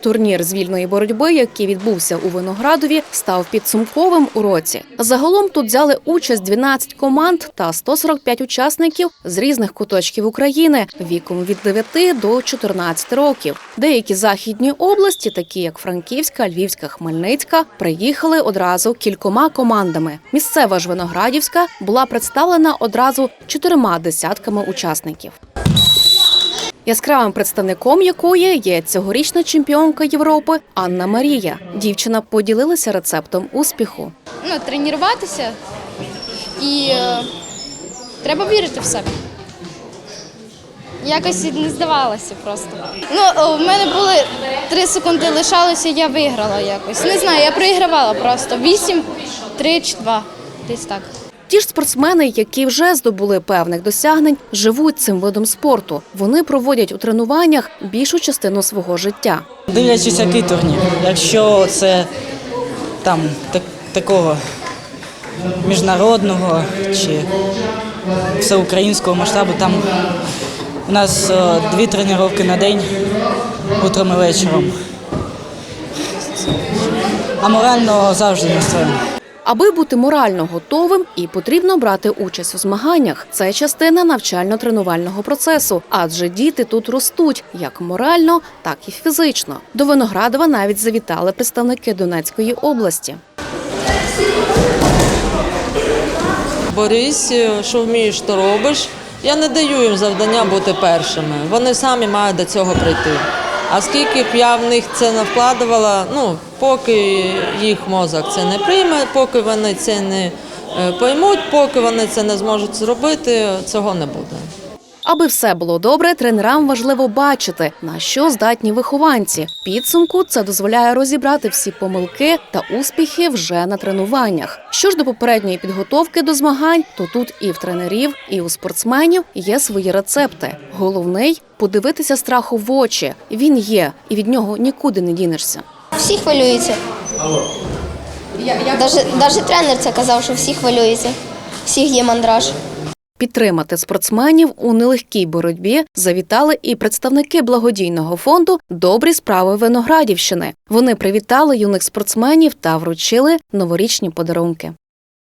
Турнір з вільної боротьби, який відбувся у Виноградові, став підсумковим у році. Загалом тут взяли участь 12 команд та 145 учасників з різних куточків України віком від 9 до 14 років. Деякі західні області, такі як Франківська, Львівська, Хмельницька, приїхали одразу кількома командами. Місцева ж Виноградівська була представлена одразу чотирма десятками учасників. Яскравим представником якої є цьогорічна чемпіонка Європи Анна Марія. Дівчина поділилася рецептом успіху. ну, тренуватися і е, треба вірити в себе. Якось не здавалося просто. Ну, в мене були три секунди лишалося, я виграла якось. Не знаю, я проігравала просто. Вісім, три чи два. Десь так. Ті ж спортсмени, які вже здобули певних досягнень, живуть цим видом спорту. Вони проводять у тренуваннях більшу частину свого життя. Дивлячись, який турнір. Якщо це там так, такого міжнародного чи всеукраїнського масштабу, там у нас е, дві тренування на день, утром і вечором. А морально завжди настроєно. Аби бути морально готовим, і потрібно брати участь у змаганнях. Це частина навчально-тренувального процесу, адже діти тут ростуть як морально, так і фізично. До Виноградова навіть завітали представники Донецької області. Борись, що вмієш, то робиш. Я не даю їм завдання бути першими. Вони самі мають до цього прийти. А скільки б я в них це не вкладувала, ну поки їх мозок це не прийме, поки вони це не е, поймуть, поки вони це не зможуть зробити, цього не буде. Аби все було добре, тренерам важливо бачити, на що здатні вихованці. Підсумку це дозволяє розібрати всі помилки та успіхи вже на тренуваннях. Що ж до попередньої підготовки до змагань, то тут і в тренерів, і у спортсменів є свої рецепти. Головний подивитися страху в очі. Він є, і від нього нікуди не дінешся. Всі хвилюються. Даже, даже тренер це казав, що всі хвилюються. Всіх є мандраж. Підтримати спортсменів у нелегкій боротьбі завітали і представники благодійного фонду Добрі справи Виноградівщини. Вони привітали юних спортсменів та вручили новорічні подарунки.